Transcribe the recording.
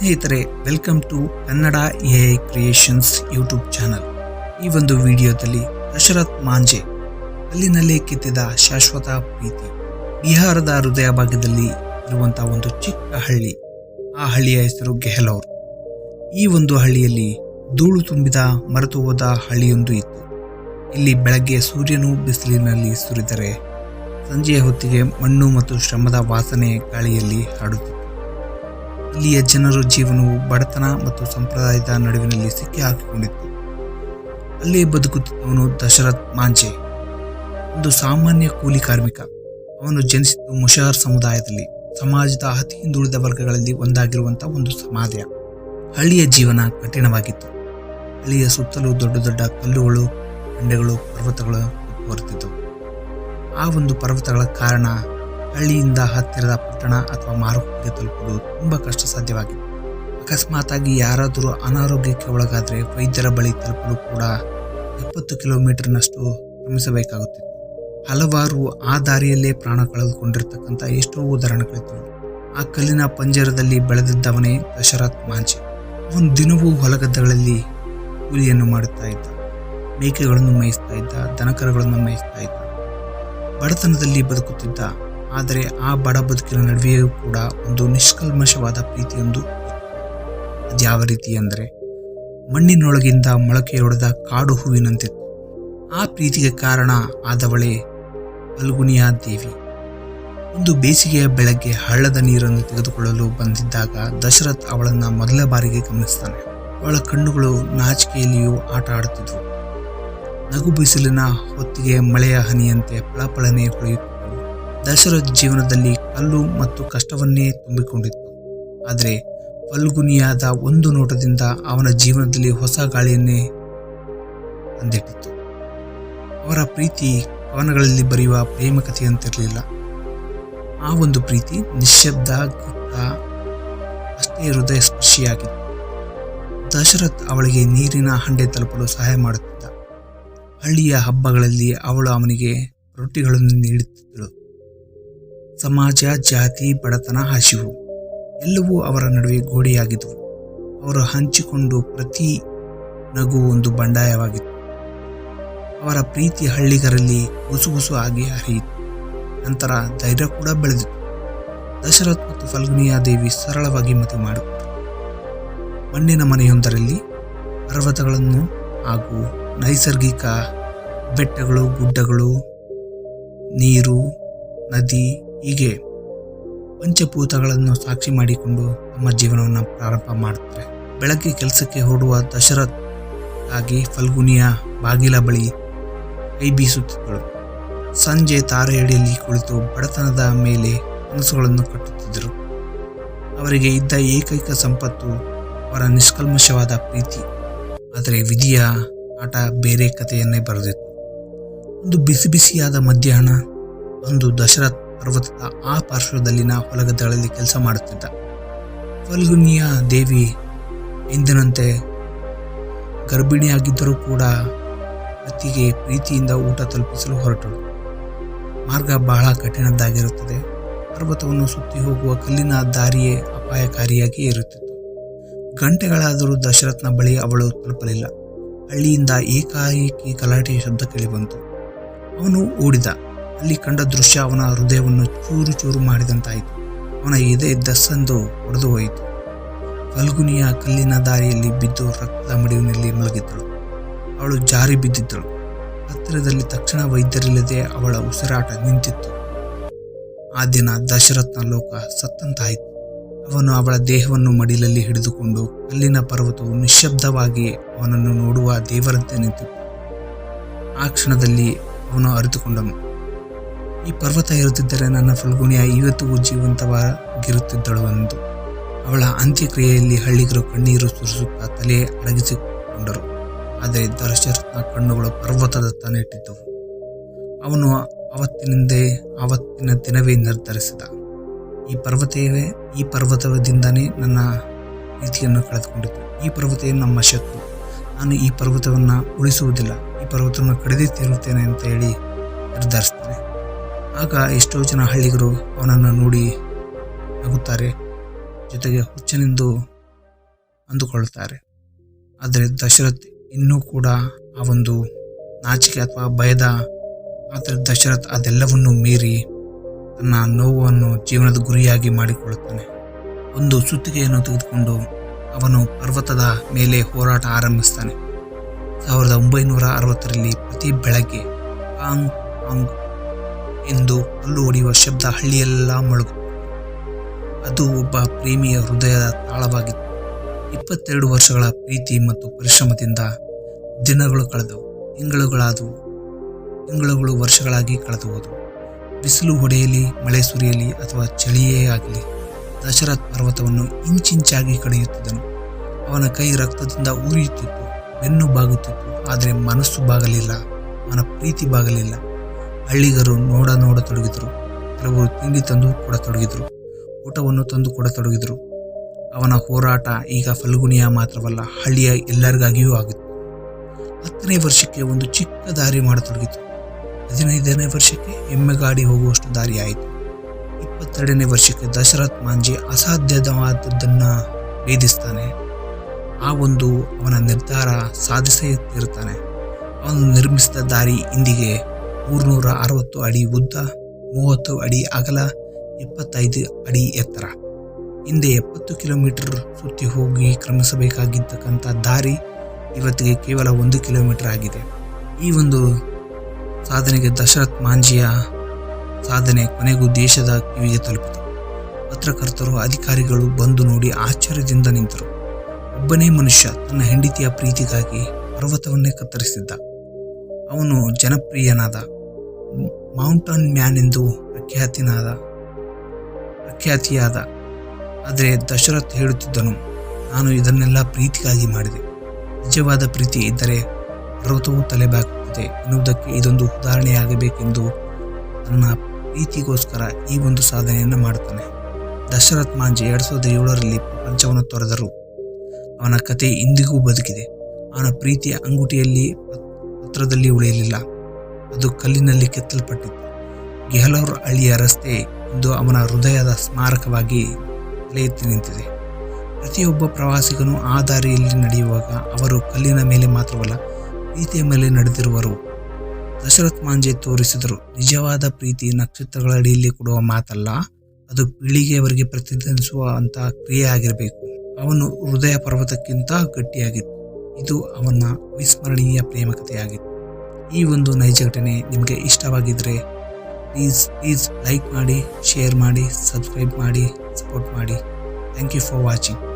ಸ್ನೇಹಿತರೆ welcome to Kannada A I creations YouTube channel ಈ ಒಂದು ವಿಡಿಯೋದಲ್ಲಿ ದಶರಥ್ ಮಾಂಜೆ ಕಲ್ಲಿನಲ್ಲೇ ಕೆತ್ತಿದ ಶಾಶ್ವತ ಪ್ರೀತಿ. ಬಿಹಾರದ ಹೃದಯ ಭಾಗದಲ್ಲಿ ಇರುವಂತಹ ಒಂದು ಚಿಕ್ಕ ಹಳ್ಳಿ, ಆ ಹಳ್ಳಿಯ ಹೆಸರು ಗೆಹ್ಲೋರ್. ಈ ಒಂದು ಹಳ್ಳಿಯಲ್ಲಿ ಧೂಳು ತುಂಬಿದ ಮರೆತು ಹೋದ ಹಳ್ಳಿಯೊಂದು ಇತ್ತು. ಇಲ್ಲಿ ಬೆಳಗ್ಗೆ ಸೂರ್ಯನು ಬಿಸಿಲಿನಲ್ಲಿ ಸುರಿದರೆ, ಸಂಜೆಯ ಹೊತ್ತಿಗೆ ಮಣ್ಣು ಮತ್ತು ಶ್ರಮದ ವಾಸನೆ ಗಾಳಿಯಲ್ಲಿ ಹರಡುತ್ತಿತ್ತು ಇಲ್ಲಿಯ ಜನರ ಜೀವನವು ಬಡತನ ಮತ್ತು ಸಂಪ್ರದಾಯದ ನಡುವಿನಲ್ಲಿ ಸಿಕ್ಕಿ ಹಾಕಿಕೊಂಡಿತ್ತು. ಅಲ್ಲಿ ಬದುಕುತ್ತಿದ್ದವನು ದಶರಥ್ ಮಾಂಜೆ, ಒಂದು ಸಾಮಾನ್ಯ ಕೂಲಿ ಕಾರ್ಮಿಕ. ಅವನು ಜನಿಸಿದ್ದು ಮುಷಾರ್ ಸಮುದಾಯದಲ್ಲಿ, ಸಮಾಜದ ಅತಿ ಹಿಂದುಳಿದ ವರ್ಗಗಳಲ್ಲಿ ಒಂದಾಗಿರುವಂತಹ ಒಂದು ಸಮಾಜ. ಹಳ್ಳಿಯ ಜೀವನ ಕಠಿಣವಾಗಿತ್ತು. ಹಳ್ಳಿಯ ಸುತ್ತಲೂ ದೊಡ್ಡ ದೊಡ್ಡ ಕಲ್ಲುಗಳು, ಬಂಡೆಗಳು, ಪರ್ವತಗಳು ಹೊರತಿದ್ದವು ಆ ಒಂದು ಪರ್ವತಗಳ ಕಾರಣ ಹಳ್ಳಿಯಿಂದ ಹತ್ತಿರದ ಪಟ್ಟಣ ಅಥವಾ ಮಾರುಕಟ್ಟೆಗೆ ತಲುಪುವುದು ತುಂಬ ಕಷ್ಟ ಸಾಧ್ಯವಾಗಿದೆ ಅಕಸ್ಮಾತಾಗಿ ಯಾರಾದರೂ ಅನಾರೋಗ್ಯಕ್ಕೆ ಒಳಗಾದರೆ ವೈದ್ಯರ ಬಳಿ ತಲುಪಲು ಕೂಡ ಎಪ್ಪತ್ತು ಕಿಲೋಮೀಟರ್ನಷ್ಟು ಶ್ರಮಿಸಬೇಕಾಗುತ್ತಿತ್ತು. ಹಲವಾರು ಆ ದಾರಿಯಲ್ಲೇ ಪ್ರಾಣ ಕಳೆದುಕೊಂಡಿರ್ತಕ್ಕಂಥ ಎಷ್ಟೋ ಉದಾಹರಣೆಗಳಿದ್ದವು. ಆ ಕಲ್ಲಿನ ಪಂಜರದಲ್ಲಿ ಬೆಳೆದಿದ್ದವನೇ ದಶರಥ್ ಮಾಂಜಿ ಅವನು ದಿನವೂ ಹೊಲಗದ್ದೆಗಳಲ್ಲಿ ಕೂಲಿಯನ್ನು ಮಾಡುತ್ತಾ ಇದ್ದ. ಮೇಕೆಗಳನ್ನು ಮೇಯಿಸ್ತಾ ಇದ್ದ, ದನಕರಗಳನ್ನು ಮೇಯಿಸ್ತಾ ಇದ್ದ. ಬಡತನದಲ್ಲಿ ಬದುಕುತ್ತಿದ್ದ ಆದರೆ ಆ ಬಡ ಬದುಕಿನ ನಡುವೆಯೂ ಕೂಡ ಒಂದು ನಿಷ್ಕಲ್ಮಶವಾದ ಪ್ರೀತಿಯೊಂದು ಅದ್ಯಾವ ರೀತಿ ಅಂದರೆ ಮಣ್ಣಿನೊಳಗಿಂದ ಮೊಳಕೆಯೊಡೆದ ಕಾಡು ಹೂವಿನಂತಿತ್ತು ಆ ಪ್ರೀತಿಗೆ ಕಾರಣ ಆದವಳೆ ಅಲ್ಗುನಿಯಾ ದೇವಿ. ಒಂದು ಬೇಸಿಗೆಯ ಬೆಳಗ್ಗೆ ಹಳ್ಳದ ನೀರನ್ನು ತೆಗೆದುಕೊಳ್ಳಲು ಬಂದಿದ್ದಾಗ ದಶರಥ್ ಅವಳನ್ನು ಮೊದಲ ಬಾರಿಗೆ ಗಮನಿಸ್ತಾನೆ. ಅವಳ ಕಣ್ಣುಗಳು ನಾಚಿಕೆಯಲ್ಲಿಯೂ ಆಟ ಆಡುತ್ತಿದ್ದವು ನಗು ಬಿಸಿಲಿನ ಹೊತ್ತಿಗೆ ಮಳೆಯ ಹನಿಯಂತೆ ಫಳಫಳನೆ ಹೊಳೆಯುತ್ತಿದ್ದವು ದಶರಥ್ ಜೀವನದಲ್ಲಿ ಕಲ್ಲು ಮತ್ತು ಕಷ್ಟವನ್ನೇ ತುಂಬಿಕೊಂಡಿತ್ತು. ಆದರೆ ಫಲ್ಗುನಿಯಾದ ಒಂದು ನೋಟದಿಂದ ಅವನ ಜೀವನದಲ್ಲಿ ಹೊಸ ಗಾಳಿಯನ್ನೇ ತಂದಿಟ್ಟಿತ್ತು ಅವರ ಪ್ರೀತಿ ಕವನಗಳಲ್ಲಿ ಬರೆಯುವ ಪ್ರೇಮ ಕಥೆಯಂತಿರಲಿಲ್ಲ. ಆ ಒಂದು ಪ್ರೀತಿ ನಿಶ್ಶಬ್ದ ಗುಪ್ತ, ಅಷ್ಟೇ ಹೃದಯ ಸ್ಪರ್ಶಿಯಾಗಿತ್ತು. ದಶರಥ್ ಅವಳಿಗೆ ನೀರಿನ ಹಂಡೆ ತಲುಪಲು ಸಹಾಯ ಮಾಡುತ್ತಿದ್ದ. ಹಳ್ಳಿಯ ಹಬ್ಬಗಳಲ್ಲಿ ಅವಳು ಅವನಿಗೆ ರೊಟ್ಟಿಗಳನ್ನು ನೀಡುತ್ತಿದ್ದಳು. ಸಮಾಜ, ಜಾತಿ, ಬಡತನ, ಹಸಿವು ಎಲ್ಲವೂ ಅವರ ನಡುವೆ ಗೋಡೆಯಾಗಿದ್ದವು ಅವರು ಹಂಚಿಕೊಂಡು ಪ್ರತಿ ನಗು ಒಂದು ಬಂಡಾಯವಾಗಿತ್ತು. ಅವರ ಪ್ರೀತಿ ಹಳ್ಳಿಗರಲ್ಲಿ ಗುಸುಗುಸು ಆಗಿ ಹರಿಯಿತು. ನಂತರ ಧೈರ್ಯ ಕೂಡ ಬೆಳೆದಿತ್ತು. ದಶರಥ್ ಮತ್ತು ಫಲ್ಗುನಿಯಾ ದೇವಿ ಸರಳವಾಗಿ ಮದುವೆ ಮಾಡಿಕೊಂಡರು. ಮಣ್ಣಿನ ಮನೆಯೊಂದರಲ್ಲಿ ಪರ್ವತಗಳನ್ನು ಹಾಗೂ ನೈಸರ್ಗಿಕ ಬೆಟ್ಟಗಳು, ಗುಡ್ಡಗಳು, ನೀರು, ನದಿ ಹೀಗೆ ಪಂಚಭೂತಗಳನ್ನು ಸಾಕ್ಷಿ ಮಾಡಿಕೊಂಡು ತಮ್ಮ ಜೀವನವನ್ನು ಪ್ರಾರಂಭ ಮಾಡುತ್ತಾರೆ ಬೆಳಗ್ಗೆ ಕೆಲಸಕ್ಕೆ ಹೊರಡುವ ದಶರಥ್ ಆಗಿ ಫಲ್ಗುನಿಯ ಬಾಗಿಲ ಬಳಿ ಕೈ ಬೀಸುತ್ತಿದ್ದಳು. ಸಂಜೆ ತಾರೆಯಡಿಯಲ್ಲಿ ಕುಳಿತು ಬಡತನದ ಮೇಲೆ ಕನಸುಗಳನ್ನು ಕಟ್ಟುತ್ತಿದ್ದರು. ಅವರಿಗೆ ಇದ್ದ ಏಕೈಕ ಸಂಪತ್ತು ಅವರ ನಿಷ್ಕಲ್ಮಶವಾದ ಪ್ರೀತಿ. ಆದರೆ ವಿಧಿಯ ಆಟ ಬೇರೆ ಕಥೆಯನ್ನೇ ಬರೆದಿತ್ತು. ಒಂದು ಬಿಸಿ ಬಿಸಿಯಾದ ಮಧ್ಯಾಹ್ನ, ಒಂದು ದಶರಥ್ ಪರ್ವತದ ಆ ಪಾರ್ಶ್ವದಲ್ಲಿನ ಹೊಲಗದ್ದೆಗಳಲ್ಲಿ ಕೆಲಸ ಮಾಡುತ್ತಿದ್ದ. ಫಲ್ಗುನಿಯ ದೇವಿ ಎಂದಿನಂತೆ ಗರ್ಭಿಣಿಯಾಗಿದ್ದರೂ ಕೂಡ ಅತ್ತಿಗೆ ಪ್ರೀತಿಯಿಂದ ಊಟ ತಲುಪಿಸಲು ಹೊರಟಳು. ಮಾರ್ಗ ಬಹಳ ಕಠಿಣದ್ದಾಗಿರುತ್ತದೆ. ಪರ್ವತವನ್ನು ಸುತ್ತಿ ಹೋಗುವ ಕಲ್ಲಿನ ದಾರಿಯೇ ಅಪಾಯಕಾರಿಯಾಗಿ ಇರುತ್ತಿತ್ತು. ಗಂಟೆಗಳಾದರೂ ದಶರಥನ ಬಳಿ ಅವಳು ತಲುಪಲಿಲ್ಲ. ಹಳ್ಳಿಯಿಂದ ಏಕಾಏಕಿ ಗಲಾಟೆಯ ಶಬ್ದ ಕೇಳಿಬಂತು. ಅವನು ಓಡಿದ. ಅಲ್ಲಿ ಕಂಡ ದೃಶ್ಯ ಅವನ ಹೃದಯವನ್ನು ಚೂರು ಚೂರು ಮಾಡಿದಂತಾಯಿತು. ಅವನ ಎದೆ ದಸ್ಸಂದು ಒಡೆದು ಹೋಯಿತು. ಫಲ್ಗುನಿಯ ಕಲ್ಲಿನ ದಾರಿಯಲ್ಲಿ ಬಿದ್ದು ರಕ್ತದ ಮಡಿವಿನಲ್ಲಿ ಮಲಗಿದ್ದಳು ಅವಳು ಜಾರಿ ಬಿದ್ದಿದ್ದಳು. ಹತ್ತಿರದಲ್ಲಿ ತಕ್ಷಣ ವೈದ್ಯರಿಲ್ಲದೆ ಅವಳ ಉಸಿರಾಟ ನಿಂತಿತ್ತು. ಆ ದಿನ ದಶರಥನ ಲೋಕ ಸತ್ತಂತಾಯಿತು. ಅವನು ಅವಳ ದೇಹವನ್ನು ಮಡಿಲಲ್ಲಿ ಹಿಡಿದುಕೊಂಡು ಕಲ್ಲಿನ ಪರ್ವತವು ನಿಶ್ಶಬ್ದವಾಗಿ ಅವನನ್ನು ನೋಡುವ ದೇವರಂತೆ ನಿಂತಿತ್ತು. ಆ ಕ್ಷಣದಲ್ಲಿ ಅವನು ಅರಿತುಕೊಂಡನು. ಈ ಪರ್ವತ ಇರುತ್ತಿದ್ದರೆ ನನ್ನ ಫಲ್ಗುಣಿಯ ಇವತ್ತಿಗೂ ಜೀವಂತವಾಗಿರುತ್ತಿದ್ದಳು ಎಂದು. ಅವಳ ಅಂತ್ಯಕ್ರಿಯೆಯಲ್ಲಿ ಹಳ್ಳಿಗರು ಕಣ್ಣೀರು ಸುರಿಸುತ್ತಾ ತಲೆ ಅಡಗಿಸಿಕೊಂಡರು. ಆದರೆ ದರ್ಶರತ್ನ ಕಣ್ಣುಗಳು ಪರ್ವತದತ್ತ ನೆಟ್ಟಿದ್ದವು ಅವನು ಅವತ್ತಿನಿಂದೇ ಆವತ್ತಿನ ದಿನವೇ ನಿರ್ಧರಿಸಿದ. ಈ ಪರ್ವತವೇ, ಈ ಪರ್ವತದಿಂದನೇ ನನ್ನ ಪ್ರೀತಿಯನ್ನು ಕಳೆದುಕೊಂಡಿತು. ಈ ಪರ್ವತವೇ ನಮ್ಮ ಶತ್ರು. ನಾನು ಈ ಪರ್ವತವನ್ನು ಉಳಿಸುವುದಿಲ್ಲ. ಈ ಪರ್ವತವನ್ನು ಕಡಿದೇ ತೀರುತ್ತೇನೆ ಅಂತ ಹೇಳಿ ನಿರ್ಧರಿಸ್ತಾನೆ ಆಗ ಎಷ್ಟೋ ಜನ ಹಳ್ಳಿಗರು ಅವನನ್ನು ನೋಡಿ ನಗುತ್ತಾರೆ, ಜೊತೆಗೆ ಹುಚ್ಚನೆಂದು ಅಂದುಕೊಳ್ಳುತ್ತಾರೆ ಆದರೆ ದಶರಥ್ ಇನ್ನೂ ಕೂಡ ಆ ಒಂದು ನಾಚಿಕೆ ಅಥವಾ ಭಯದ ಆದರೆ ದಶರಥ್ ಅದೆಲ್ಲವನ್ನು ಮೀರಿ ತನ್ನ ನೋವನ್ನು ಜೀವನದ ಗುರಿಯಾಗಿ ಮಾಡಿಕೊಳ್ಳುತ್ತಾನೆ. ಒಂದು ಸುತ್ತಿಗೆಯನ್ನು ತೆಗೆದುಕೊಂಡು ಅವನು ಪರ್ವತದ ಮೇಲೆ ಹೋರಾಟ ಆರಂಭಿಸ್ತಾನೆ. ಸಾವಿರದ ಒಂಬೈನೂರ ಅರವತ್ತರಲ್ಲಿ ಪ್ರತಿ ಬೆಳಗ್ಗೆ ಆಂಗ್ ಪಾಂಗ್ ಎಂದು ಕಲ್ಲು ಹೊಡೆಯುವ ಶಬ್ದ ಹಳ್ಳಿಯೆಲ್ಲ ಮೊಳಗು ಅದು ಒಬ್ಬ ಪ್ರೇಮಿಯ ಹೃದಯದ ತಾಳವಾಗಿತ್ತು. ಇಪ್ಪತ್ತೆರಡು ವರ್ಷಗಳ ಪ್ರೀತಿ ಮತ್ತು ಪರಿಶ್ರಮದಿಂದ ದಿನಗಳು ಕಳೆದವು. ತಿಂಗಳುಗಳಾದವು. ತಿಂಗಳುಗಳು ವರ್ಷಗಳಾಗಿ ಕಳೆದುವುದು ಬಿಸಿಲು ಹೊಡೆಯಲಿ, ಮಳೆ ಸುರಿಯಲಿ ಅಥವಾ ಚಳಿಯೇ ಆಗಲಿ, ದಶರಥ್ ಪರ್ವತವನ್ನು ಇಂಚಿಂಚಾಗಿ ಕಡಿಯುತ್ತಿದ್ದನು. ಅವನ ಕೈ ರಕ್ತದಿಂದ ಉರಿಯುತ್ತಿತ್ತು ಬೆನ್ನು ಬಾಗುತ್ತಿತ್ತು, ಆದರೆ ಮನಸ್ಸು ಬಾಗಲಿಲ್ಲ ಅವನ ಪ್ರೀತಿ ಬಾಗಲಿಲ್ಲ. ಹಳ್ಳಿಗರು ನೋಡ ನೋಡತೊಡಗಿದರು ಕೆಲವರು ತಿಂಡಿ ತಂದು ಕೊಡತೊಡಗಿದರು ಊಟವನ್ನು ತಂದು ಕೊಡತೊಡಗಿದರು ಅವನ ಹೋರಾಟ ಈಗ ಫಲ್ಗುಣಿಯ ಮಾತ್ರವಲ್ಲ, ಹಳ್ಳಿಯ ಎಲ್ಲರಿಗಾಗಿಯೂ ಆಗಿತ್ತು. ಹತ್ತನೇ ವರ್ಷಕ್ಕೆ ಒಂದು ಚಿಕ್ಕ ದಾರಿ ಮಾಡತೊಡಗಿತು ಹದಿನೈದನೇ ವರ್ಷಕ್ಕೆ ಎಮ್ಮೆ ಗಾಡಿ ಹೋಗುವಷ್ಟು ದಾರಿ ಆಯಿತು. ಇಪ್ಪತ್ತೆರಡನೇ ವರ್ಷಕ್ಕೆ ದಶರಥ್ ಮಾಂಜಿ ಅಸಾಧ್ಯವಾದದ್ದನ್ನು ವೇದಿಸ್ತಾನೆ ಆ ಒಂದು ಅವನ ನಿರ್ಧಾರ ಸಾಧಿಸೇ ಇರ್ತಾನೆ ಅವನು ನಿರ್ಮಿಸಿದ ದಾರಿ ಇಂದಿಗೆ ಮೂರ್ನೂರ ಅರವತ್ತು ಅಡಿ ಉದ್ದ, ಮೂವತ್ತು ಅಡಿ ಅಗಲ ಇಪ್ಪತ್ತೈದು ಅಡಿ ಎತ್ತರ. ಹಿಂದೆ ಎಪ್ಪತ್ತು ಕಿಲೋಮೀಟರ್ ಸುತ್ತಿ ಹೋಗಿ ಕ್ರಮಿಸಬೇಕಾಗಿದ್ದಕ್ಕಂಥ ದಾರಿ ಇವತ್ತಿಗೆ ಕೇವಲ ಒಂದು ಕಿಲೋಮೀಟರ್ ಆಗಿದೆ. ಈ ಒಂದು ಸಾಧನೆಗೆ ದಶರಥ್ ಮಾಂಜಿಯ ಸಾಧನೆ ಕೊನೆಗೂ ದೇಶದ ಕಿವಿಗೆ ತಲುಪಿತು. ಪತ್ರಕರ್ತರು, ಅಧಿಕಾರಿಗಳು ಬಂದು ನೋಡಿ ಆಶ್ಚರ್ಯದಿಂದ ನಿಂತರು. ಒಬ್ಬನೇ ಮನುಷ್ಯ ತನ್ನ ಹೆಂಡತಿಯ ಪ್ರೀತಿಗಾಗಿ ಪರ್ವತವನ್ನೇ ಕತ್ತರಿಸಿದ್ದ. ಅವನು ಜನಪ್ರಿಯನಾದ ಮೌಂಟನ್ ಮ್ಯಾನ್ ಎಂದು ಪ್ರಖ್ಯಾತಿನಾದ, ಪ್ರಖ್ಯಾತಿಯಾದ. ಆದರೆ ದಶರಥ್ ಹೇಳುತ್ತಿದ್ದನು, ನಾನು ಇದನ್ನೆಲ್ಲ ಪ್ರೀತಿಗಾಗಿ ಮಾಡಿದೆ. ನಿಜವಾದ ಪ್ರೀತಿ ಇದ್ದರೆ ಪರ್ವತವೂ ತಲೆಬಾಗುತ್ತದೆ ಎನ್ನುವುದಕ್ಕೆ ಇದೊಂದು ಉದಾಹರಣೆಯಾಗಬೇಕೆಂದು ತನ್ನ ಪ್ರೀತಿಗೋಸ್ಕರ ಈ ಒಂದು ಸಾಧನೆಯನ್ನು ಮಾಡುತ್ತಾನೆ. ದಶರಥ್ ಮಾಂಜಿ ಎರಡು ಸಾವಿರದ ಏಳರಲ್ಲಿ ಪ್ರಪಂಚವನ್ನು ತೊರೆದರು. ಅವನ ಕತೆ ಇಂದಿಗೂ ಬದುಕಿದೆ. ಅವನ ಪ್ರೀತಿಯ ಅಂಗುಟಿಯಲ್ಲಿ ಪತ್- ಪತ್ರದಲ್ಲಿ ಉಳಿಯಲಿಲ್ಲ. ಅದು ಕಲ್ಲಿನಲ್ಲಿ ಕೆತ್ತಲ್ಪಟ್ಟಿತ್ತು ಗೆಹಲೋರ್ ಹಳ್ಳಿಯ ರಸ್ತೆ ಇಂದು ಅವನ ಹೃದಯದ ಸ್ಮಾರಕವಾಗಿ ತಲೆ ಎತ್ತಿ ನಿಂತಿದೆ. ಪ್ರತಿಯೊಬ್ಬ ಪ್ರವಾಸಿಗನು ಆ ದಾರಿಯಲ್ಲಿ ನಡೆಯುವಾಗ ಅವರು ಕಲ್ಲಿನ ಮೇಲೆ ಮಾತ್ರವಲ್ಲ, ಪ್ರೀತಿಯ ಮೇಲೆ ನಡೆದಿರುವರು. ದಶರಥ್ ಮಾಂಜೆ ತೋರಿಸಿದರು, ನಿಜವಾದ ಪ್ರೀತಿ ನಕ್ಷತ್ರಗಳ ಅಡಿಯಲ್ಲಿ ಕೊಡುವ ಮಾತಲ್ಲ, ಅದು ಪೀಳಿಗೆಯವರಿಗೆ ಪ್ರತಿನಿಧಿಸುವ ಅಂತಹ ಕ್ರಿಯೆ ಆಗಿರಬೇಕು ಅವನು ಹೃದಯ ಪರ್ವತಕ್ಕಿಂತ ಗಟ್ಟಿಯಾಗಿತ್ತು. ಇದು ಅವನ ವಿಸ್ಮರಣೀಯ ಪ್ರೇಮ ಕಥೆಯಾಗಿತ್ತು ಈ ಒಂದು ನೈಜ ಘಟನೆ ನಿಮಗೆ ಇಷ್ಟವಾಗಿದ್ದರೆ ಪ್ಲೀಸ್ ಪ್ಲೀಸ್ ಲೈಕ್ ಮಾಡಿ ಶೇರ್ ಮಾಡಿ ಸಬ್ಸ್ಕ್ರೈಬ್ ಮಾಡಿ ಸಪೋರ್ಟ್ ಮಾಡಿ. Thank you for watching